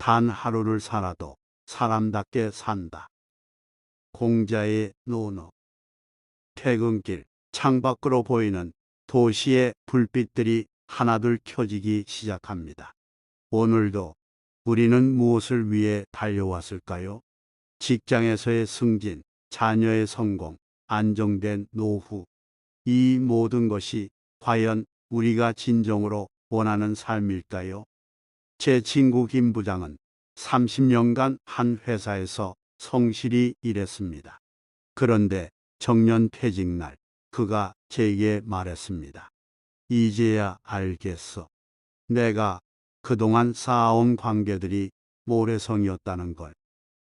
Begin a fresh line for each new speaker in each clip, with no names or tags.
단 하루를 살아도 사람답게 산다. 공자의 논어. 퇴근길 창밖으로 보이는 도시의 불빛들이 하나둘 켜지기 시작합니다. 오늘도 우리는 무엇을 위해 달려왔을까요? 직장에서의 승진, 자녀의 성공, 안정된 노후. 이 모든 것이 과연 우리가 진정으로 원하는 삶일까요? 제 친구 김 부장은 30년간 한 회사에서 성실히 일했습니다. 그런데 정년 퇴직 날 그가 제게 말했습니다. 이제야 알겠어. 내가 그동안 쌓아온 관계들이 모래성이었다는 걸.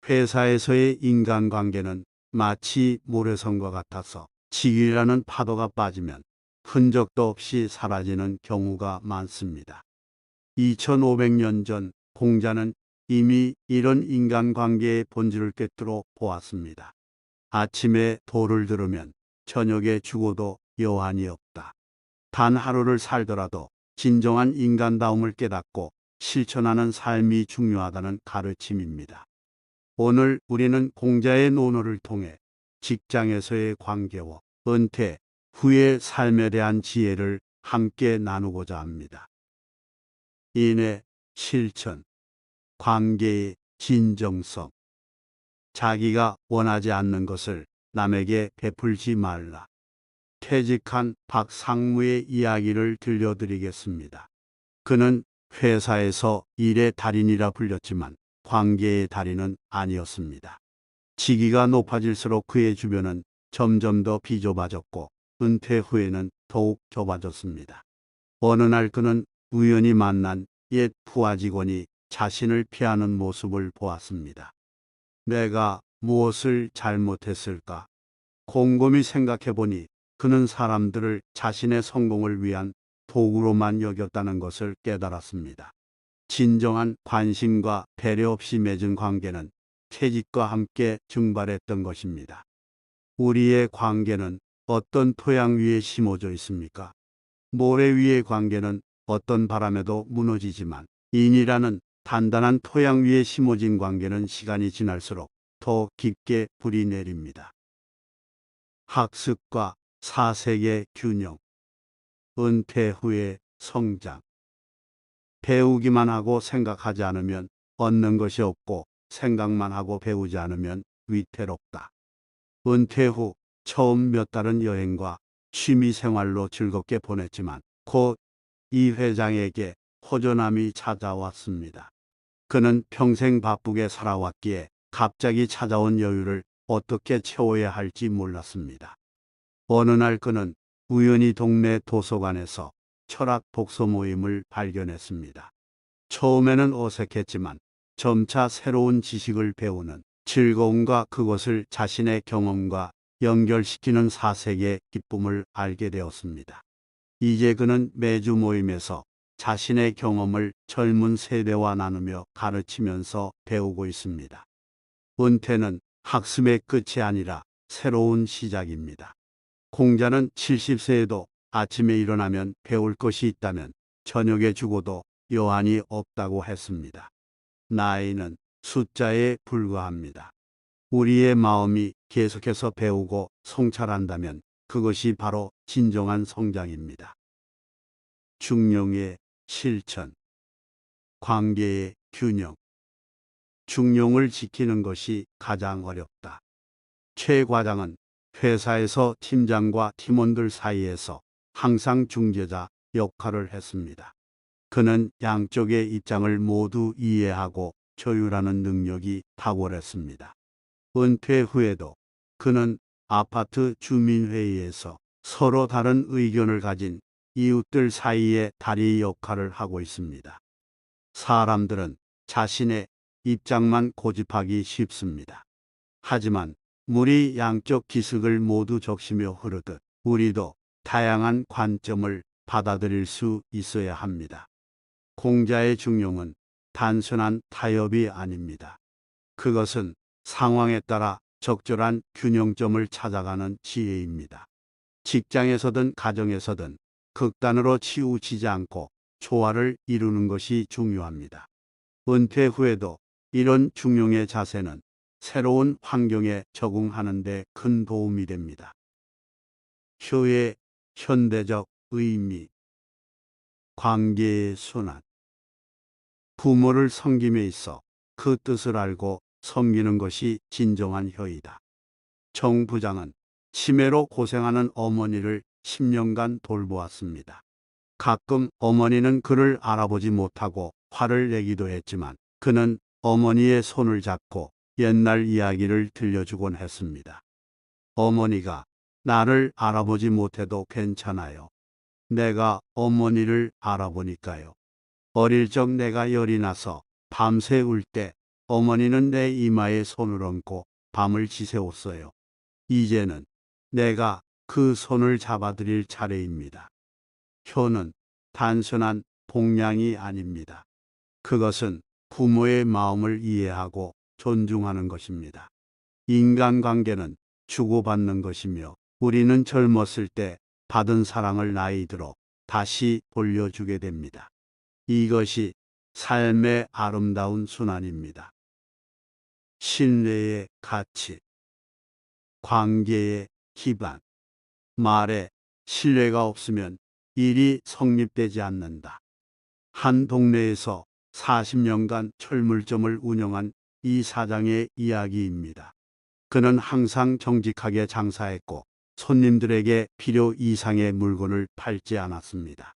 회사에서의 인간관계는 마치 모래성과 같아서 지기라는 파도가 빠지면 흔적도 없이 사라지는 경우가 많습니다. 2500년 전 공자는 이미 이런 인간관계의 본질을 꿰뚫어 보았습니다. 아침에 도를 들으면 저녁에 죽어도 여한이 없다. 단 하루를 살더라도 진정한 인간다움을 깨닫고 실천하는 삶이 중요하다는 가르침입니다. 오늘 우리는 공자의 논어를 통해 직장에서의 관계와 은퇴 후의 삶에 대한 지혜를 함께 나누고자 합니다. 인의 실천, 관계의 진정성, 자기가 원하지 않는 것을 남에게 베풀지 말라. 퇴직한 박 상무의 이야기를 들려드리겠습니다. 그는 회사에서 일의 달인이라 불렸지만 관계의 달인은 아니었습니다. 직위가 높아질수록 그의 주변은 점점 더 비좁아졌고 은퇴 후에는 더욱 좁아졌습니다. 어느 날 그는 우연히 만난 옛 부하 직원이 자신을 피하는 모습을 보았습니다. 내가 무엇을 잘못했을까? 곰곰이 생각해 보니 그는 사람들을 자신의 성공을 위한 도구로만 여겼다는 것을 깨달았습니다. 진정한 관심과 배려 없이 맺은 관계는 퇴직과 함께 증발했던 것입니다. 우리의 관계는 어떤 토양 위에 심어져 있습니까? 모래 위의 관계는 어떤 바람에도 무너지지만 인이라는 단단한 토양 위에 심어진 관계는 시간이 지날수록 더 깊게 불이 내립니다. 학습과 사색의 균형, 은퇴 후의 성장. 배우기만 하고 생각하지 않으면 얻는 것이 없고 생각만 하고 배우지 않으면 위태롭다. 은퇴 후 처음 몇 달은 여행과 취미 생활로 즐겁게 보냈지만 곧 이 회장에게 호전함이 찾아왔습니다. 그는 평생 바쁘게 살아왔기에 갑자기 찾아온 여유를 어떻게 채워야 할지 몰랐습니다. 어느 날 그는 우연히 동네 도서관에서 철학 독서 모임을 발견했습니다. 처음에는 어색했지만 점차 새로운 지식을 배우는 즐거움과 그것을 자신의 경험과 연결시키는 사색의 기쁨을 알게 되었습니다. 이제 그는 매주 모임에서 자신의 경험을 젊은 세대와 나누며 가르치면서 배우고 있습니다. 은퇴는 학습의 끝이 아니라 새로운 시작입니다. 공자는 70세에도 아침에 일어나면 배울 것이 있다면 저녁에 죽어도 여한이 없다고 했습니다. 나이는 숫자에 불과합니다. 우리의 마음이 계속해서 배우고 성찰한다면 그것이 바로 진정한 성장입니다. 중용의 실천, 관계의 균형. 중용을 지키는 것이 가장 어렵다. 최 과장은 회사에서 팀장과 팀원들 사이에서 항상 중재자 역할을 했습니다. 그는 양쪽의 입장을 모두 이해하고 조율하는 능력이 탁월했습니다. 은퇴 후에도 그는 아파트 주민회의에서 서로 다른 의견을 가진 이웃들 사이에 다리 역할을 하고 있습니다. 사람들은 자신의 입장만 고집하기 쉽습니다. 하지만 물이 양쪽 기슭을 모두 적시며 흐르듯 우리도 다양한 관점을 받아들일 수 있어야 합니다. 공자의 중용은 단순한 타협이 아닙니다. 그것은 상황에 따라 적절한 균형점을 찾아가는 지혜입니다. 직장에서든 가정에서든 극단으로 치우치지 않고 조화를 이루는 것이 중요합니다. 은퇴 후에도 이런 중용의 자세는 새로운 환경에 적응하는 데 큰 도움이 됩니다. 효의 현대적 의미 관계의 순환 부모를 섬김에 있어 그 뜻을 알고 섬기는 것이 진정한 효이다. 정 부장은 치매로 고생하는 어머니를 10년간 돌보았습니다. 가끔 어머니는 그를 알아보지 못하고 화를 내기도 했지만 그는 어머니의 손을 잡고 옛날 이야기를 들려주곤 했습니다. 어머니가 나를 알아보지 못해도 괜찮아요. 내가 어머니를 알아보니까요. 어릴 적 내가 열이 나서 밤새 울 때 어머니는 내 이마에 손을 얹고 밤을 지새웠어요. 이제는 내가 그 손을 잡아드릴 차례입니다. 효는 단순한 봉양이 아닙니다. 그것은 부모의 마음을 이해하고 존중하는 것입니다. 인간관계는 주고받는 것이며 우리는 젊었을 때 받은 사랑을 나이 들어 다시 돌려주게 됩니다. 이것이 삶의 아름다운 순환입니다. 신뢰의 가치, 관계의 기반, 말에 신뢰가 없으면 일이 성립되지 않는다. 한 동네에서 40년간 철물점을 운영한 이 사장의 이야기입니다. 그는 항상 정직하게 장사했고 손님들에게 필요 이상의 물건을 팔지 않았습니다.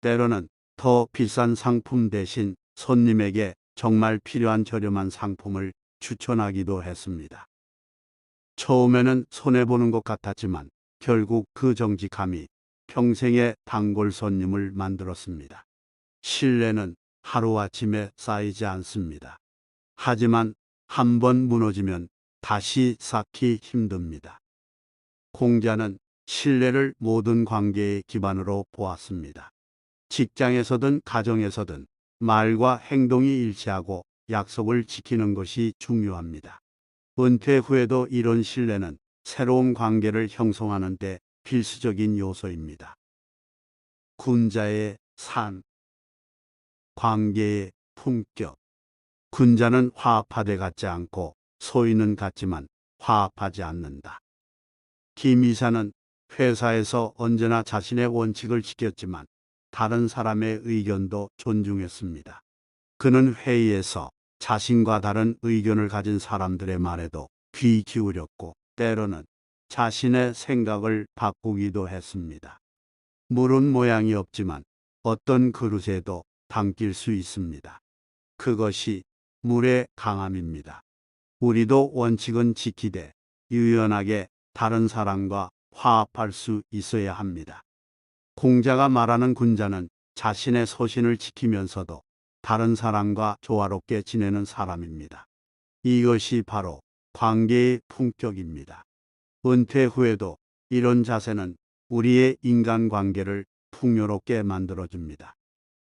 때로는 더 비싼 상품 대신 손님에게 정말 필요한 저렴한 상품을 추천하기도 했습니다. 처음에는 손해보는 것 같았지만 결국 그 정직함이 평생의 단골 손님을 만들었습니다. 신뢰는 하루아침에 쌓이지 않습니다. 하지만 한 번 무너지면 다시 쌓기 힘듭니다. 공자는 신뢰를 모든 관계의 기반으로 보았습니다. 직장에서든 가정에서든 말과 행동이 일치하고 약속을 지키는 것이 중요합니다. 은퇴 후에도 이런 신뢰는 새로운 관계를 형성하는 데 필수적인 요소입니다. 군자의 산, 관계의 품격. 군자는 화합하되 같지 않고 소인은 같지만 화합하지 않는다. 김 이사는 회사에서 언제나 자신의 원칙을 지켰지만 다른 사람의 의견도 존중했습니다. 그는 회의에서 자신과 다른 의견을 가진 사람들의 말에도 귀 기울였고 때로는 자신의 생각을 바꾸기도 했습니다. 물은 모양이 없지만 어떤 그릇에도 담길 수 있습니다. 그것이 물의 강함입니다. 우리도 원칙은 지키되 유연하게 다른 사람과 화합할 수 있어야 합니다. 공자가 말하는 군자는 자신의 소신을 지키면서도 다른 사람과 조화롭게 지내는 사람입니다. 이것이 바로 관계의 품격입니다. 은퇴 후에도 이런 자세는 우리의 인간관계를 풍요롭게 만들어줍니다.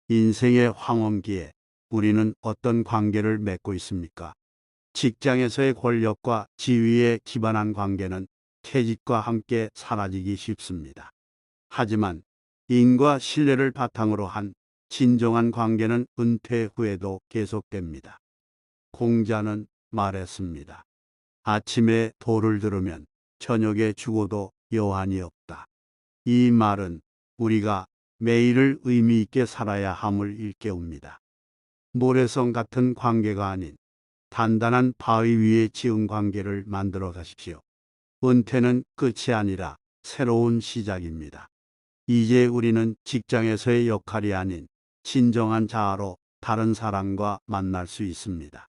인생의 황혼기에 우리는 어떤 관계를 맺고 있습니까? 직장에서의 권력과 지위에 기반한 관계는 퇴직과 함께 사라지기 쉽습니다. 하지만 인과 신뢰를 바탕으로 한 진정한 관계는 은퇴 후에도 계속됩니다. 공자는 말했습니다. 아침에 도를 들으면 저녁에 죽어도 여한이 없다. 이 말은 우리가 매일을 의미 있게 살아야 함을 일깨웁니다. 모래성 같은 관계가 아닌 단단한 바위 위에 지은 관계를 만들어 가십시오. 은퇴는 끝이 아니라 새로운 시작입니다. 이제 우리는 직장에서의 역할이 아닌 진정한 자아로 다른 사람과 만날 수 있습니다.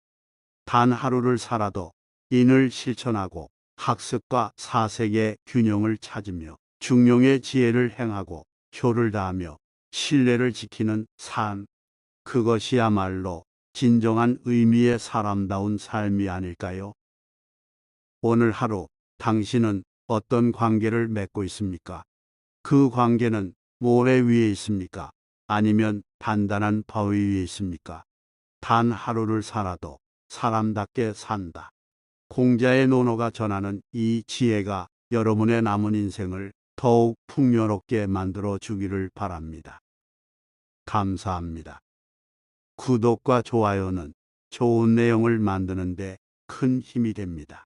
단 하루를 살아도 인을 실천하고 학습과 사색의 균형을 찾으며 중용의 지혜를 행하고 효를 다하며 신뢰를 지키는 삶. 그것이야말로 진정한 의미의 사람다운 삶이 아닐까요? 오늘 하루 당신은 어떤 관계를 맺고 있습니까? 그 관계는 모래 위에 있습니까? 아니면 단단한 바위 위에 있습니까? 단 하루를 살아도 사람답게 산다. 공자의 논어가 전하는 이 지혜가 여러분의 남은 인생을 더욱 풍요롭게 만들어 주기를 바랍니다. 감사합니다. 구독과 좋아요는 좋은 내용을 만드는데 큰 힘이 됩니다.